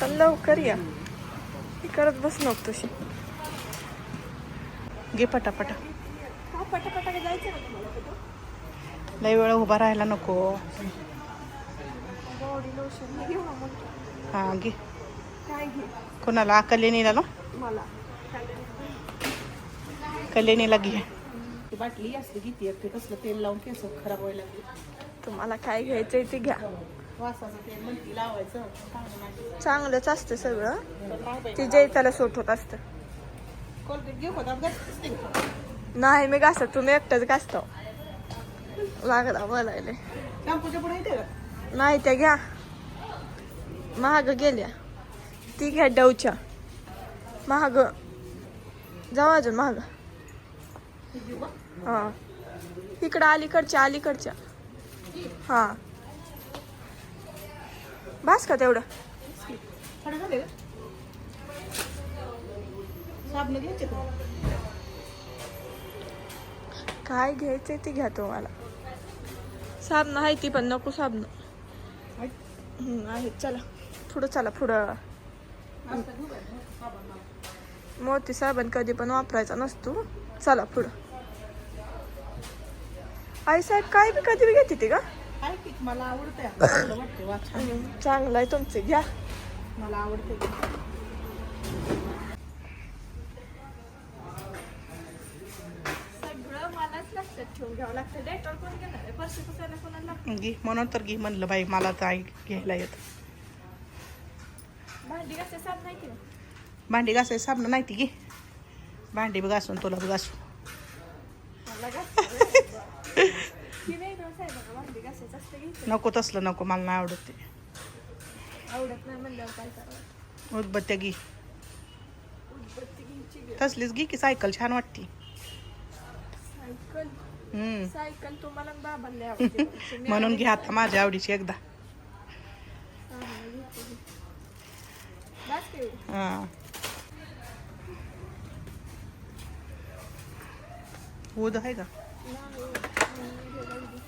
चल लवकर या. ही करत बस नको तशी. घे पटापटा. जायचं लई वेळ उभा राहायला नको. बॉडी लोशन घेऊ ना मग. हा घे. काय घे? कोणाला? कल्याणीला ना? मला. कल्याणीला घे. ती बाटली असली किती कसलं तेल लावून केस खराब व्हायला तुम्हाला काय घ्यायचंय ते घ्या. वासाचं लावायचं चांगलं नाही. चांगलंच असतं सगळं. ते जैताला त्याला सूट होत असतं. कोलगेट घेऊ का नाही मी घासत तुम्ही एकटंच घासतो लागला बोलायला. शॅम्पूच्या पुढे येते का नाही त्या घ्या. महाग गेल्या. ती घ्या डवच्या. महाग जाऊ अजून महाग हा. इकडं अलीकडच्या अलीकडच्या. हा. बास का तेवढं? का काय घ्यायचंय ते घ्या तुम्हाला. साबणं आहे ती पण नको साबण. आहे चला. पुढं चला पुढं. मोती साबण कधी पण वापरायचा नसतो. चला पुढं. आई साहेब काय बी कधी बी घेते ती का की मला आवडते चांगलं वाटते वा छान हम्म, चांगलं आहे तुमचे घ्या. मला आवडते सगळं मलाच लक्षात ठेवून घ्यावं लागतं डेटॉल कोण घेणार आहे? परशी पुसायला कोणाला लागतं घे म्हणून तर घे म्हणलं बाई मला तर आई घ्यायला येत. भांडी कसे साफ नाही की भांडी घासायचं साबण नाही ती घे. भांडी बी घासून तुला बी घासू मला. नको तसलं नको मला नाही आवडत ते. आवडत नाही म्हणल्यावर काय करावं? उदबत्त्या घे. उदबत्ती घ्यायची ग. तसलीच घे की सायकल छान वाटते. सायकल? तुम्हाला बाबांना म्हणून आवडते. घे आता माझ्या आवडीची एकदा. हा, ऊद आहे का नाही, नाही, घे, जाऊ दे.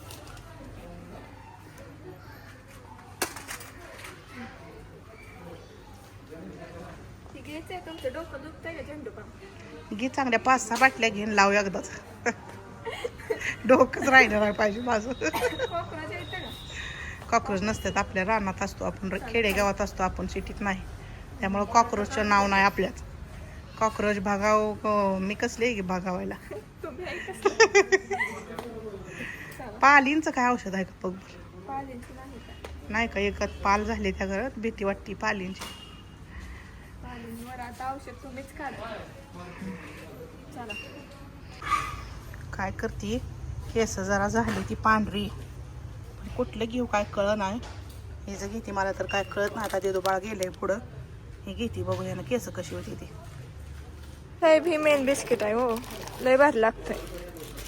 ती घ्यायचंय तुमचं डोकं दुखतंय का झेंडू पाम घे चांगल्या पाच सहा बाटल्या घेऊन लाव एकदाच. डोकंच राहिलं नाही पाहिजे माझं. कोकणाच्या येतं का? कॉक्रोच नसतात आपल्या रानात असतो आपण खेडेगावात असतो आपण सिटीत नाही. त्यामुळं कॉक्रोचचं नाव नाही आपल्यात. कॉक्रोच भागाव मी कसले आहे की भागावायला? पालींचं काय औषध आहे का बघ नाही का एकच पाल झाले त्या घरात भीती वाटते पालींची. आता औषध तुम्हीच काढा चला. काय करते? केस जरा झाली ती पांढरी. पण कुठलं घेऊ काय कळ नाही. हे जर घेते मला तर काय कळत नाही. आता ते बाळ गेले पुढं. हे घेते बघू यानं केस कशी होती ती. हे भी मेन बिस्किट आहे हो. लय भारी लागतंय.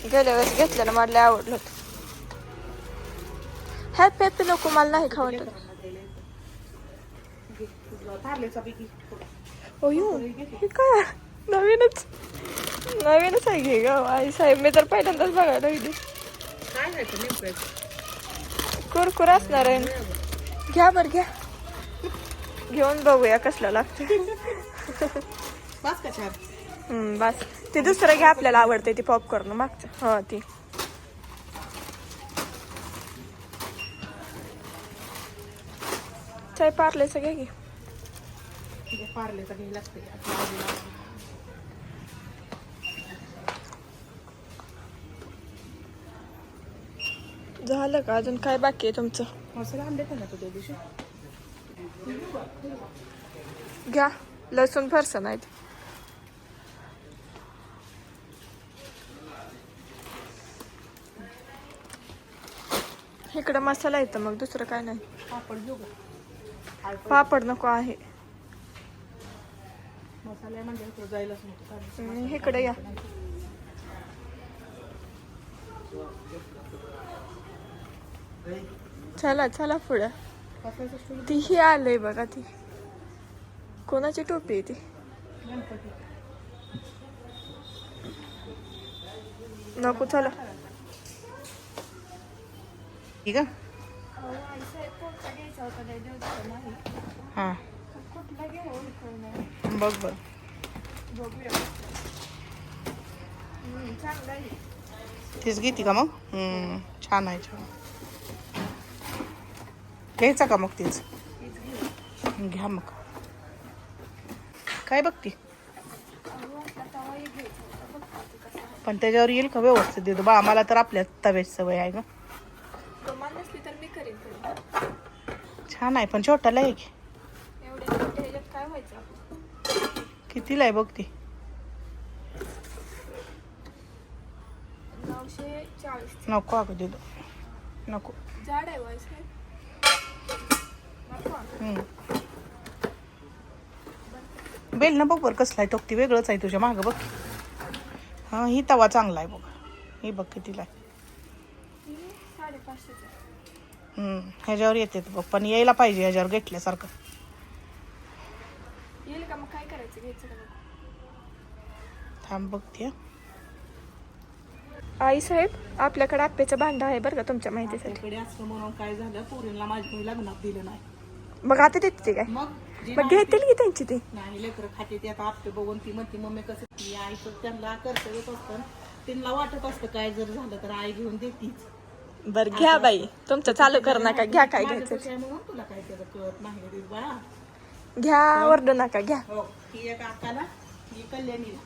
गेल्या वेळेस घेतलेलं मला लय आवडलं होतं. हॅपी हॅपी नको मला नाही खाऊ वाटत पार्लेचा बी घे. ओ यू हे काय? नवीनच नवीनच आहे घे ग? आई साहेब मी तर पहिल्यांदाच बघायला लागली? कुरकुर असणार आहे. घ्या बरं घ्या. घेऊन बघूया कसलं लागतं बस ते दुसरं घ्या आपल्याला आवडते ती पॉपकॉर्न मागचं. हा ती. चाय पार्लेचं घ्या हे पार्लेचा घ्यायला लागते. झालं का? अजून काय बाकी आहे तुमचं? मसाला आणले का ना तू त्या दिवशी? घ्या. लसूण फरसण आहेत इकडं मसाला येतं मग दुसरं काय नाही. पापड घेऊ पापड नको आहे. मसाला म्हणजे इकडे या. चला चला पुढं. कसायचं स्टोरी ती ही आलंय बघा ती. कोणाची टोपी आहे ती? नको चला. ठीक आहे? हां. बघ बघ तीच घेते का मग? छान आहे छान. घ्यायचा का मग तीच? घ्या मग. काय बघती. पण त्याच्यावर येईल का व्यवस्थित? देतो बा आम्हाला तर आपल्या तव्याची सवय आहे ग. छान आहे पण छोटाला आहे की. कितीला आहे बघ ती? नऊशे चाळीस. नको अगं देतो. नको. आहे. हम्म. बेल ना बघ बरं कसला आहे. टोकती वेगळंच आहे तुझ्या मागं बघ. हां ही तवा चांगला आहे बघ. ही बघ कितीला आहे. साडेपाचशेच आहे. हम्म, ह्याच्यावर येते बघ. पण यायला पाहिजे ह्याच्यावर घेतल्यासारखं. काय करायचं? घ्यायचं का बघ थांब बघते. आई साहेब आपल्याकडे आप्याचं भांडं आहे बरं का तुमच्या माहितीसाठी. आपल्याकडे असं म्हणून काय झालं? पोरींना माझ्या लग्नात दिलं नाही. मग आता देते ते काय? मग? जे मग घेतील की त्यांची ती? नाही लेकरं खाते ते. आता आपटे बघून ती म्हणते मम्मी कसं ती आईचं त्यांना कर्तव्यच असतं त्यांना वाटत असतं काय जर झालं तर आई घेऊन देतीच. बर घ्या बाई. तुमचं चालू कर नका. घ्या काय माझं घ्यायचं. कसं आहे म्हणून तुला काय त्याचं कळत नाही रे बाळा. घ्या ओरडू नका घ्या. हो ही एक आकाला ही कल्याणीला.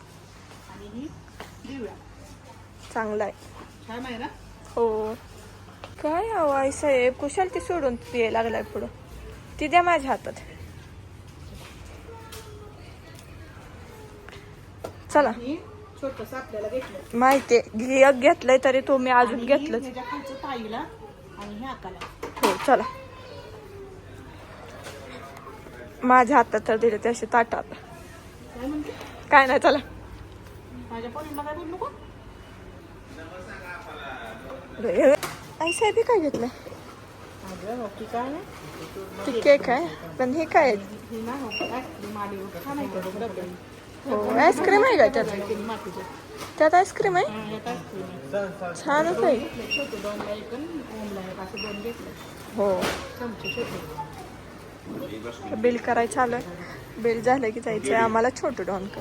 आणि ही दिव्या. चांगलं आहे. छान आहे ना? हो. काय हवं आई साहेब? कुशाल ती सोडून पिये लागलाय पुढं. ती द्या माझ्या हातात. चला. ही छोटस आपल्याला घेतलं माहिती घेतलंय तरी तुम्ही अजून घेतलंच. ह्याच्या खालचं ताईला आणि हे आकाला. हो चला. माझ्या हातात तर दिले ते असे ताटात. काय नाही चला. आई साहेब हे काय नाही. ती केक आहे पण हे काय? ही आईस्क्रीम आहे का त्यात? त्यात आईस्क्रीम आहे? छानच आहे. घेतले. हो. बिल करायचं आलं. बिल झालं की जायचं. आम्हाला छोटं डॉन कर.